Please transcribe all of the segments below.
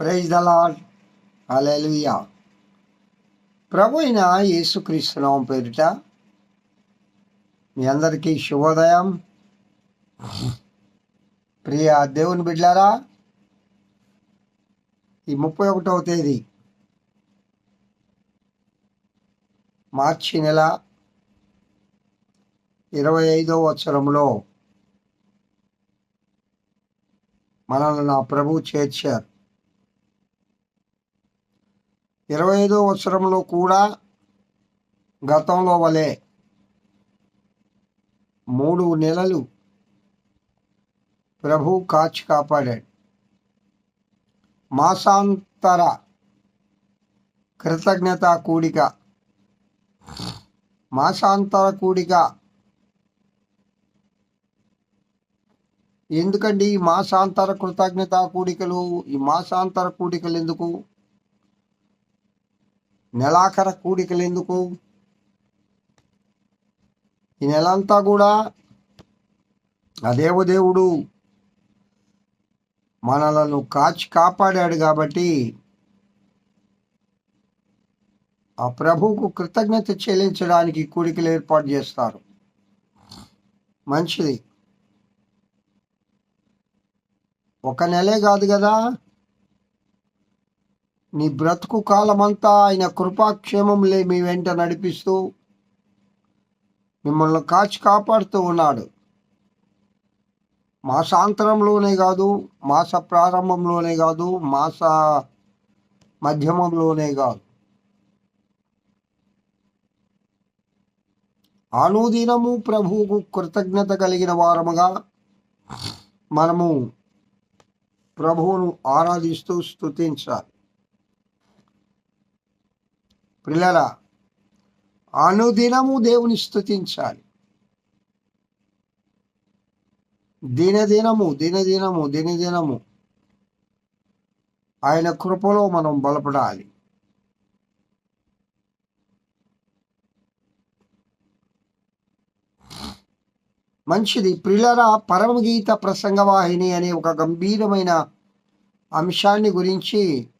Praise the lord hallelujah ప్రభు అయిన యేసుక్రీస్తునామం పేరిట మీ అందరికీ శుభోదయం. ప్రియ దేవుని బిడ్లారా ఈ ముప్పై ఒకటవ తేదీ మార్చి నెల ఇరవై ఐదవ వత్సరంలో మనల్ని నా ప్రభు చేర్చారు. ఇరవై ఐదో సంవత్సరంలో కూడా గతంలో వలె మూడు నెలలు ప్రభు కాచి కాపాడాడు. మాసాంతర కృతజ్ఞత కూడిక. మాసాంతర కూడిక. ఎందుకండి ఈ మాసాంతర కృతజ్ఞత కూడికలు? ఈ మాసాంతర కూడికలు ఎందుకు? నెలాఖర కూడికలు ఎందుకు? ఈ నెలంతా కూడా ఆ దేవదేవుడు మనలను కాచి కాపాడాడు కాబట్టి ఆ ప్రభువుకు కృతజ్ఞత చెల్లించడానికి కూడికలు ఏర్పాటు చేస్తారు. మంచిది. ఒక నెలే కాదు కదా? నీ బ్రతుకు కాలమంతా ఆయన కృపాక్షేమంలే మీ వెంట నడిపిస్తూ మిమ్మల్ని కాచి కాపాడుతూ ఉన్నాడు. మాసాంతరంలోనే కాదు మాస ప్రారంభంలోనే కాదు మాస మధ్యమంలోనే కాదు. అనుదినము ప్రభువుకు కృతజ్ఞత కలిగిన వారముగా మనము ప్రభువును ఆరాధిస్తూ స్థుతించాలి పిల్లరా అనుదినము దేవుని స్తుతించాలి. దినదినము దినదినము దినదినము. ఆయన కృపలో మనం బలపడాలి. మంచిది. ప్రిలర పరమగీత ప్రసంగవాహిని అనే ఒక గంభీరమైన అంశాన్ని గురించి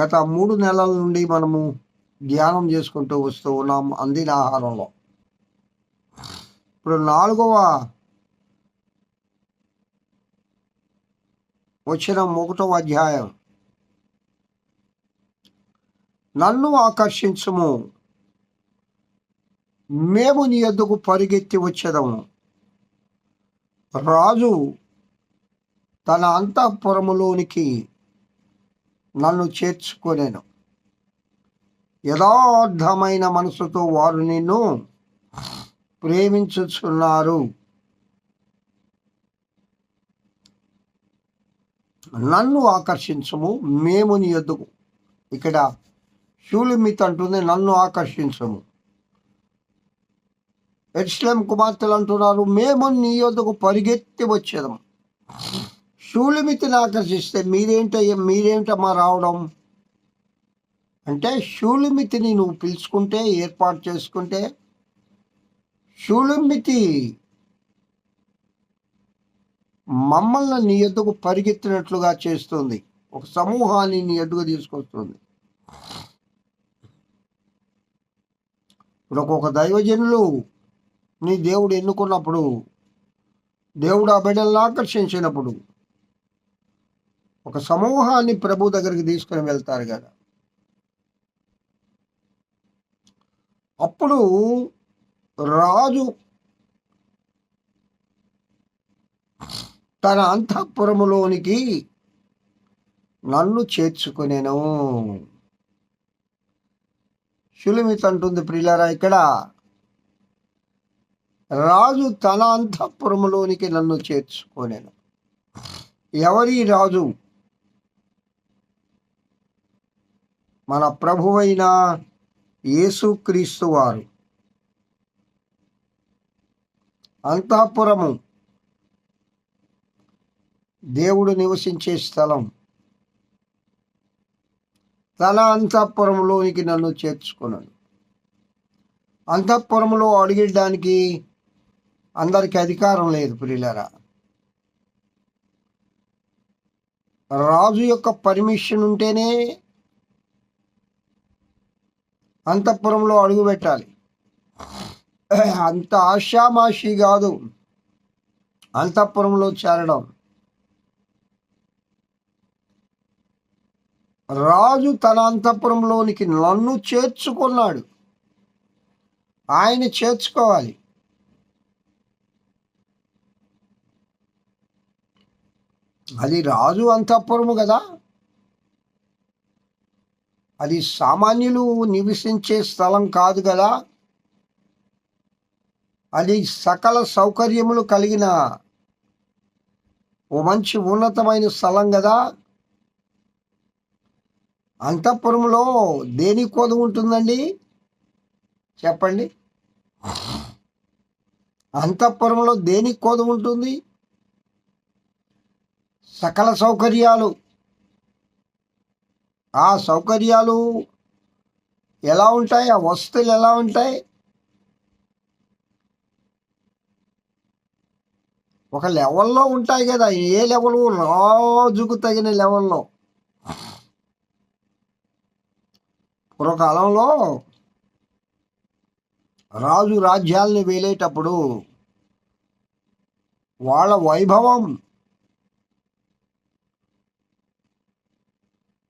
గత మూడు నెలల నుండి మనము ధ్యానం చేసుకుంటూ వస్తూ ఉన్నాం అందిన ఆహారంలో. ఇప్పుడు నాలుగవ వచ్చిన ఒకటవ అధ్యాయం. నన్ను ఆకర్షించము. మేము నీ ఎద్దుకు పరిగెత్తి వచ్చేదము. రాజు తన అంతఃపురములోనికి నన్ను చేర్చుకొనేను. యథార్థమైన మనసుతో వారు నిన్ను ప్రేమించుచున్నారు. నన్ను ఆకర్షించము మేము నీ ఎద్దుకు. ఇక్కడ షూలిమిత్ అంటుంది నన్ను ఆకర్షించము. ఎస్లేం కుమార్తెలు అంటున్నారు మేము నీ యొద్దకు పరిగెత్తి వచ్చేదాం షూలిమితిని ఆకర్షిస్తే మీరేంట మీరేంటమ్మా రావడం? అంటే షూలిమితిని నువ్వు పిలుచుకుంటే ఏర్పాటు చేసుకుంటే షూలిమితి మమ్మల్ని నీ ఎద్దుకు పరిగెత్తినట్లుగా చేస్తుంది. ఒక సమూహాన్ని నీ ఎద్దుకు తీసుకొస్తుంది. ఇప్పుడు ఒక్కొక్క దైవజనులు నీ దేవుడు ఎన్నుకున్నప్పుడు దేవుడు ఆ బిడ్డలను ఆకర్షించినప్పుడు ఒక సమూహాన్ని ప్రభు దగ్గరికి తీసుకుని వెళ్తారు కదా. అప్పుడు రాజు తన అంతఃపురములోనికి నన్ను చేర్చుకునేను. శులిమిత్ అంటుంది ప్రియులారా ఇక్కడ రాజు తన అంతఃపురములోనికి నన్ను చేర్చుకోనేను. ఎవరి రాజు? మన ప్రభువైన యేసుక్రీస్తు వారు. అంతఃపురము దేవుడు నివసించే స్థలం. తన అంతఃపురంలోనికి నన్ను చేర్చుకున్నాను అంతఃపురంలో అడిగడానికి అందరికీ అధికారం లేదు ప్రియులరా. రాజు యొక్క పర్మిషన్ ఉంటేనే అంతఃపురంలో అడుగు పెట్టాలి అంత ఆషామాషి కాదు. అంతఃపురంలో చేరడం. రాజు తన అంతఃపురంలోనికి నన్ను చేర్చుకున్నాడు. ఆయన చేర్చుకోవాలి. అది రాజు అంతఃపురము కదా. అది సామాన్యులు నివసించే స్థలం కాదు కదా. అది సకల సౌకర్యములు కలిగిన ఓ మంచి ఉన్నతమైన స్థలం కదా. అంతఃపురంలో దేని కోద ఉంటుందండి? చెప్పండి. అంతఃపురంలో దేనికి కోద ఉంటుంది? సకల సౌకర్యాలు. ఆ సౌకర్యాలు ఎలా ఉంటాయి? ఆ వస్తువులు ఎలా ఉంటాయి? ఒక లెవెల్లో ఉంటాయి కదా. ఏ లెవెల్? రాజుకు తగిన లెవెల్లో. పూర్వకాలంలో రాజు రాజ్యాల్ని వేలేటప్పుడు వాళ్ళ వైభవం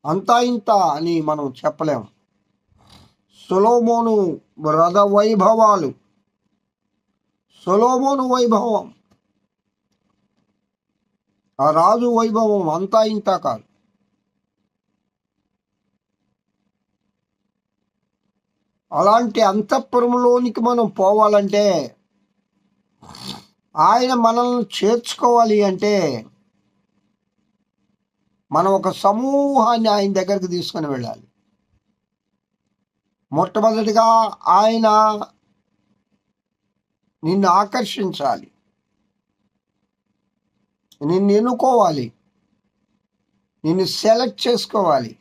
అంతా ఇంత అని మనం చెప్పలేం. సొలోమోను రథ వైభవాలు సొలోమోను వైభవం. ఆ రాజు వైభవం అంతా ఇంత కాదు. అలాంటి అంతఃపురంలోనికి మనం పోవాలంటే ఆయన మనల్ని చేర్చుకోవాలి అంటే మనం ఒక సమూహాన్ని ఆయన దగ్గరికి తీసుకొని వెళ్ళాలి. మొట్టమొదటిగా ఆయన నిన్ను ఆకర్షించాలి. నిన్ను ఎన్నుకోవాలి. నిన్ను సెలెక్ట్ చేసుకోవాలి.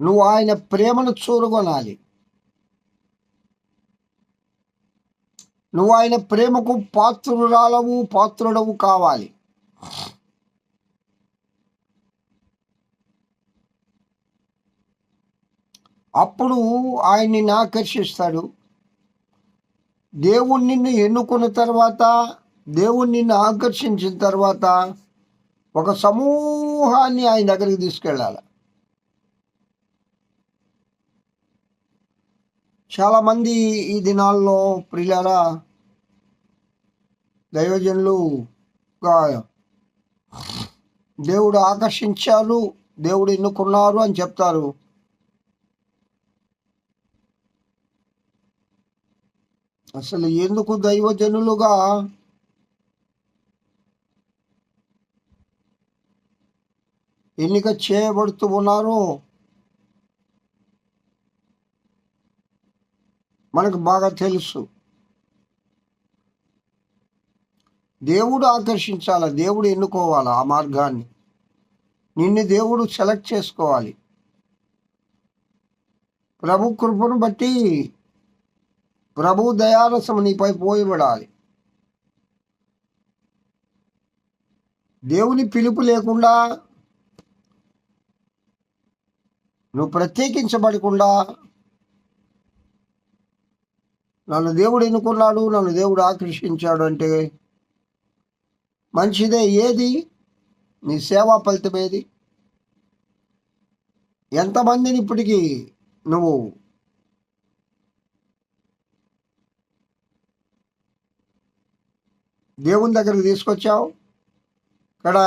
నువ్వు ఆయన ప్రేమను చూరగొనాలి. నువ్వు ఆయన ప్రేమకు పాత్రురాలవు పాత్రుడవు కావాలి. అప్పుడు ఆయన నిన్ను ఆకర్షిస్తాడు దేవుడు నిన్ను ఎన్నుకున్న తర్వాత దేవుడు నిన్ను ఆకర్షించిన తర్వాత ఒక సమూహాన్ని ఆయన దగ్గరికి తీసుకెళ్ళాలి. చాలామంది ఈ దినాల్లో ప్రియులారా దైవజనులు దేవుడు ఆకర్షించారు దేవుడు ఎన్నుకున్నారు అని చెప్తారు. అసలు ఎందుకు దైవజనులుగా? ఎన్నిక చేయబడుతూ ఉన్నారో. మనకు బాగా తెలుసు. దేవుడు ఆకర్షించాలా? దేవుడు ఎన్నుకోవాలి ఆ మార్గాన్ని? నిన్ను దేవుడు సెలెక్ట్ చేసుకోవాలి. ప్రభు కృపను బట్టి ప్రభు దయారసం నీపై పోయిబడాలి. దేవుని పిలుపు లేకుండా నువ్వు ప్రత్యేకించబడకుండా నన్ను దేవుడు ఎన్నుకున్నాడు నన్ను దేవుడు ఆకర్షించాడు అంటే మంచిదే ఏది? నీ సేవా ఫలితం ఏది? ఎంతమందిని ఇప్పటికీ నువ్వు దేవుని దగ్గరికి తీసుకొచ్చావు? ఇక్కడ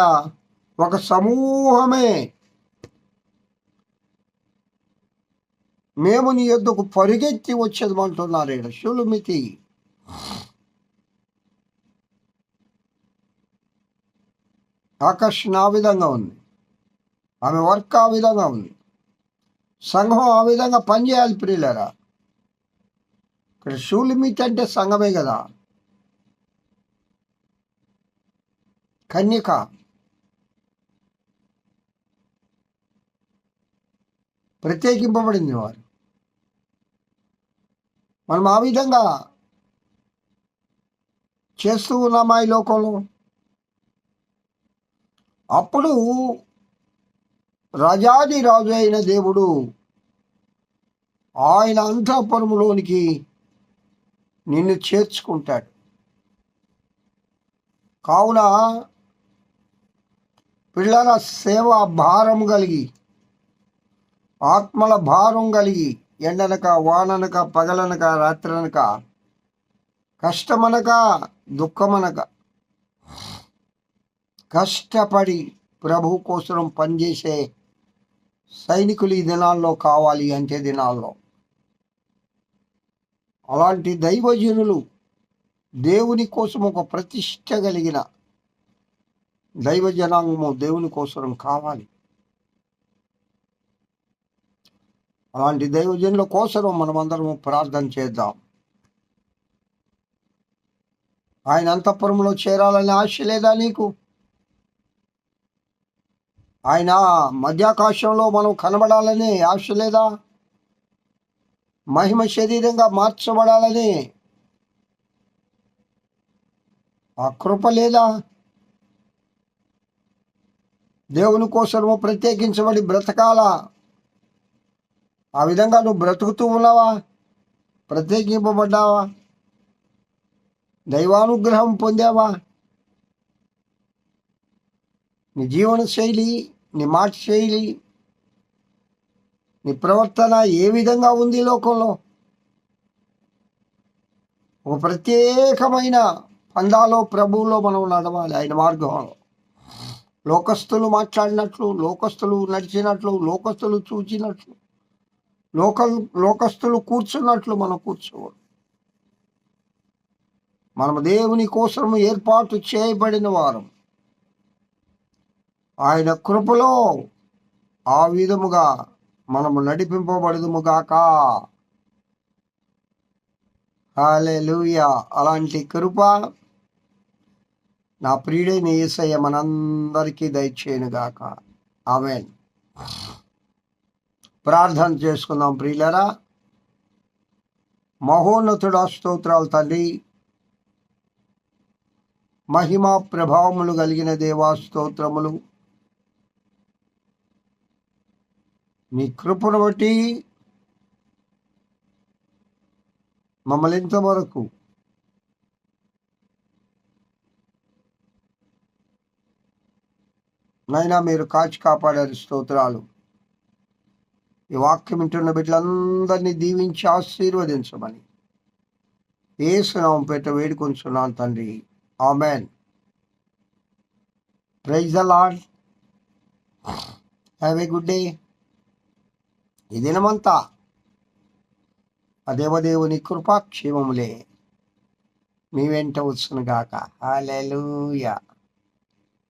ఒక సమూహమే మేము నీ యొద్దకు పరిగెత్తి వచ్చేది అంటున్నారు ఇక్కడ షులుమితి ఆకర్షణ ఆ విధంగా ఉంది. ఆమె వర్క్ ఆ విధంగా ఉంది. సంఘం ఆ విధంగా పనిచేయాలి ప్రియులరా. ఇక్కడ షూలిమితి అంటే సంఘమే కదా. కన్యక. ప్రత్యేకింపబడింది వారు. మనం ఆ విధంగా చేస్తూ ఉన్నామా ఈ లోకంలో? అప్పుడు రజాది రాజు అయిన దేవుడు ఆయన అంతఃపురములోనికి నిన్ను చేర్చుకుంటాడు. కావున పిల్లల సేవ భారం కలిగి ఆత్మల భారం కలిగి ఎండనక వాననక పగలనక రాత్రనక కష్టమనక దుఃఖమనక. కష్టపడి ప్రభు కోసం పనిచేసే సైనికులు ఈ దినాల్లో కావాలి అంతే దినాల్లో. అలాంటి దైవజనులు దేవుని కోసం ఒక ప్రతిష్ట కలిగిన దైవ జనాంగము దేవుని కోసం కావాలి. అలాంటి దైవజనుల కోసం మనమందరము ప్రార్థన చేద్దాం. ఆయన అంతఃపురంలో చేరాలని ఆశ లేదా నీకు? ఆయన మధ్యాకాశంలో మనం కనబడాలని ఆశ లేదా? మహిమ శరీరంగా మార్చబడాలని ఆ కృప లేదా? దేవుని కోసము ప్రత్యేకించబడి బ్రతకాలా? ఆ విధంగా నువ్వు బ్రతుకుతూ ఉన్నావా? ప్రత్యేకింపబడ్డావా? దైవానుగ్రహం పొందావా? నీ జీవన శైలి నీ మాట శైలి నీ ప్రవర్తన ఏ విధంగా ఉంది లోకంలో? ఒక ప్రత్యేకమైన పందాలో ప్రభువులో మనం నడవాలి ఆయన మార్గంలో. లోకస్తులు మాట్లాడినట్లు లోకస్తులు నడిచినట్లు లోకస్తులు చూచినట్లు. లోకల్ లోకస్తులు కూర్చున్నట్లు మనం కూర్చోవాలి. మనము దేవుని కోసం ఏర్పాటు చేయబడిన వారం. ఆయన కృపలో ఆ విధముగా మనము నడిపింపబడదుముగాక హాలెలూయా అలాంటి కృప నా ప్రియుడైన ఏసయ్య మనందరికీ దయచేయనుగాక ఆమెన్. ప్రార్థన చేసుకుందాం ప్రియులరా. మహోన్నతుడా స్తోత్రాలు తండ్రి మహిమ ప్రభావములు కలిగిన దేవా స్తోత్రములు. మీ కృపను బట్టి మమ్మల్ని ఇంతవరకు నైనా మీరు కాచి కాపాడారు స్తోత్రాలు. ఈ వాక్యం వింటున్న బిడ్డలందరినీ దీవించి ఆశీర్వదించమని. ఏసునామం పేట వేడుకొంచున్నాను తండ్రి. Amen. Praise the lord have a good day. ఈ దినమంతా ఆ దేవదేవుని కృపాక్షేమములే మీ వెంట వచ్చునుగాక హాలూయా